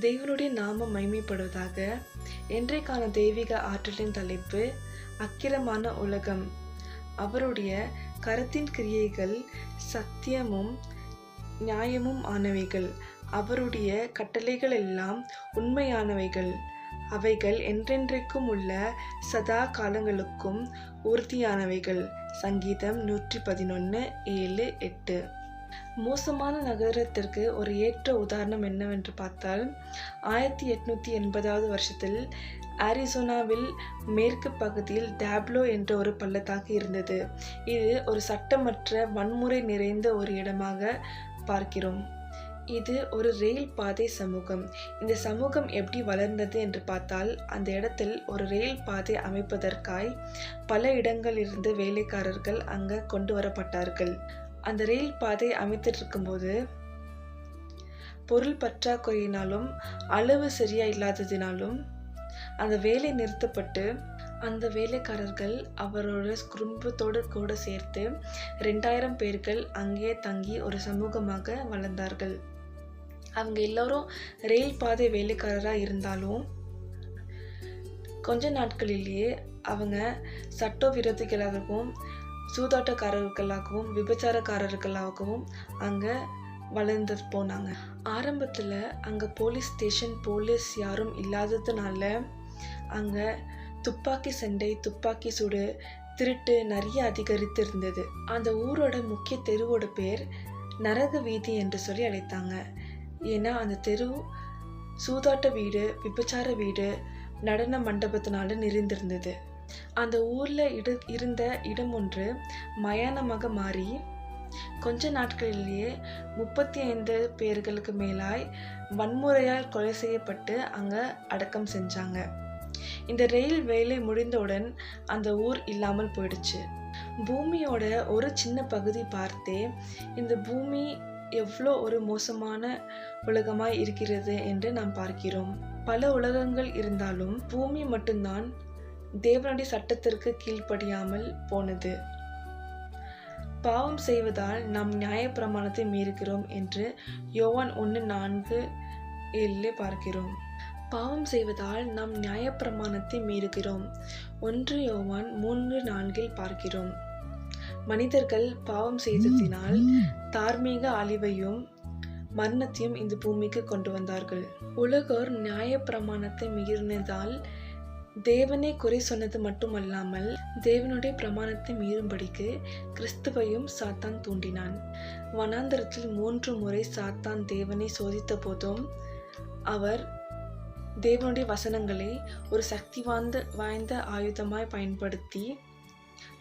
தேவனுடைய நாமம் மைமைப்படுவதாக இன்றைக்கான தெய்வீக ஆற்றலின் தலைப்பு அக்கிரமான உலகம். அவருடைய கரத்தின் கிரியைகள் சத்தியமும் நியாயமும் ஆனவைகள். அவருடைய கட்டளைகள் எல்லாம் உண்மையானவைகள். அவைகள் என்றென்றைக்கும் உள்ள சதா காலங்களுக்கும் உறுதியானவைகள். சங்கீதம் நூற்றி பதினொன்று ஏழு எட்டு. மோசமான நகரத்திற்கு ஒரு ஏற்ற உதாரணம் என்னவென்று பார்த்தால் ஆயிரத்தி எட்நூற்றி எண்பதாவது வருஷத்தில் ஆரிசோனாவில் மேற்கு பகுதியில் டேப்லோ என்ற ஒரு பள்ளத்தாக்கு இருந்தது. இது ஒரு சட்டமற்ற வன்முறை நிறைந்த ஒரு இடமாக பார்க்கிறோம். இது ஒரு ரயில் பாதை சமூகம். இந்த சமூகம் எப்படி வளர்ந்தது என்று பார்த்தால் அந்த இடத்தில் ஒரு ரயில் பாதை அமைப்பதற்காய் பல இடங்களிலிருந்து வேலைக்காரர்கள் அங்கே கொண்டு வரப்பட்டார்கள். அந்த ரயில் பாதை அமைத்துட்டு இருக்கும்போது பொருள் பற்றாக்குறையினாலும் அளவு சரியா இல்லாததினாலும் அந்த வேலை நிறுத்தப்பட்டு அந்த வேலைக்காரர்கள் அவரோட குடும்பத்தோடு கூட சேர்த்து ரெண்டாயிரம் பேர்கள் அங்கே தங்கி ஒரு சமூகமாக வளர்ந்தார்கள். அவங்க எல்லாரும் ரயில் பாதை வேலைக்காரராக இருந்தாலும் கொஞ்ச நாட்களிலேயே அவங்க சட்ட விரோதிகளாகவும் சூதாட்டக்காரர்களாகவும் விபச்சாரக்காரர்களாகவும் அங்கே வளர்ந்து போனாங்க. ஆரம்பத்தில் அங்கே போலீஸ் ஸ்டேஷன் போலீஸ் யாரும் இல்லாததுனால அங்கே துப்பாக்கி சண்டை துப்பாக்கி சூடு திருட்டு நிறைய அதிகரித்து இருந்தது அந்த ஊரோட முக்கிய தெருவோட பேர் நரக வீதி என்று சொல்லி அழைத்தாங்க. ஏன்னா அந்த தெரு சூதாட்ட வீடு விபச்சார வீடு நடன மண்டபத்தினால நிறைந்திருந்தது. அந்த ஊரில் இடு இருந்த இடம் ஒன்று மயானமாக மாறி கொஞ்ச நாட்களிலேயே முப்பத்தி ஐந்து பேர்களுக்கு மேலாய் வன்முறையால் கொலை செய்யப்பட்டு அங்கே அடக்கம் செஞ்சாங்க. இந்த ரயில் வேலை முடிந்தவுடன் அந்த ஊர் இல்லாமல் போயிடுச்சு. பூமியோட ஒரு சின்ன பகுதி பார்த்தே இந்த பூமி எவ்வளோ ஒரு மோசமான உலகமாய் இருக்கிறது என்று நாம் பார்க்கிறோம். பல உலகங்கள் இருந்தாலும் பூமி மட்டும்தான் தேவனுடைய சட்டத்திற்கு கீழ்ப்படியாமல் போனது. பாவம் செய்வதால் நாம் நியாயப்பிரமாணத்தை மீறுகிறோம் என்று யோவான் ஒன்று நான்கு ஏழிலே பார்க்கிறோம். பாவம் செய்வதால் நாம் நியாயப்பிரமாணத்தை மீறுகிறோம். ஒன்று யோவான் மூன்று நான்கில் பார்க்கிறோம். மனிதர்கள் பாவம் செய்ததினால் தார்மீக அழிவையும் மரணத்தையும் இந்த பூமிக்கு கொண்டு வந்தார்கள். உலகோர் நியாயப்பிரமாணத்தை மீறினதால் தேவனை குறை சொன்னது மட்டுமல்லாமல் தேவனுடைய பிரமாணத்தை மீறும்படிக்கு கிறிஸ்துவையும் சாத்தான் தூண்டினான். வனாந்தரத்தில் மூன்று முறை சாத்தான் தேவனை சோதித்த போதும் அவர் தேவனுடைய வசனங்களை ஒரு சக்தி வாய்ந்த வாய்ந்த ஆயுதமாய் பயன்படுத்தி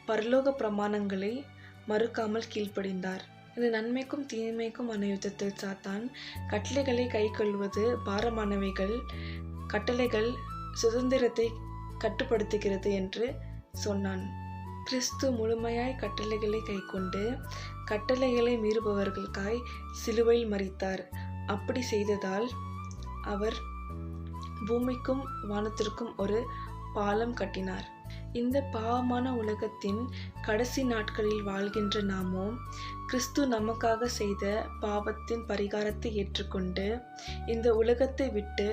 பரலோக பிரமாணங்களை மறுக்காமல் கீழ்ப்படிந்தார். இந்த நன்மைக்கும் தீமைக்கும் யுத்தத்தில் சாத்தான் கட்டளைகளை கை கொள்வது பாரமானவைகள் கட்டளைகள் சுதந்திரத்தை கட்டுப்படுத்துகிறது என்று சொன்னான். கிறிஸ்து முழுமையாய் கட்டளைகளை கைக்கொண்டு கட்டளைகளை மீறுபவர்களுக்காய் சிலுவையில் மறித்தார். அப்படி செய்ததால் அவர் பூமிக்கும் வானத்திற்கும் ஒரு பாலம் கட்டினார். இந்த பாவமான உலகத்தின் கடைசி நாட்களில் வாழ்கின்ற நாமோ கிறிஸ்து நமக்காக செய்த பாவத்தின் பரிகாரத்தை ஏற்றுக்கொண்டு இந்த உலகத்தை விட்டு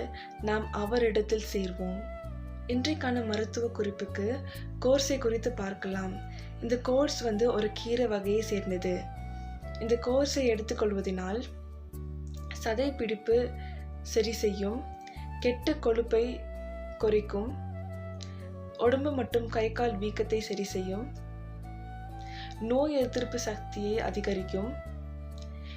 நாம் அவரிடத்தில் சேர்வோம். இன்றைக்கான மருத்துவ குறிப்புக்கு கோர்ஸை குறித்து பார்க்கலாம். இந்த கோர்ஸ் வந்து ஒரு கீரை வகையை சேர்ந்தது. இந்த கோர்ஸை எடுத்துக்கொள்வதனால் சதை பிடிப்பு சரி செய்யும் கெட்ட கொழுப்பை குறைக்கும் உடம்பு மற்றும் கை கால் வீக்கத்தை சரி செய்யும். நோய் எதிர்ப்பு சக்தியை அதிகரிக்கும்.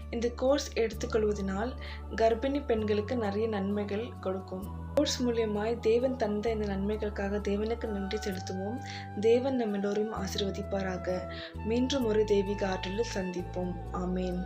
இந்த கோர்ஸ் எடுத்துக்கொள்வதனால் கர்ப்பிணி பெண்களுக்கு நிறைய நன்மைகள் கொடுக்கும். கோர்ஸ் மூலியமாய் தேவன் தந்த இந்த நன்மைகளுக்காக தேவனுக்கு நன்றி செலுத்துவோம். தேவன் நம்ம எல்லோரையும் ஆசிர்வதிப்பாராக. மீண்டும் ஒரு தெய்வீக ஆற்றலில் சந்திப்போம். ஆமேன்.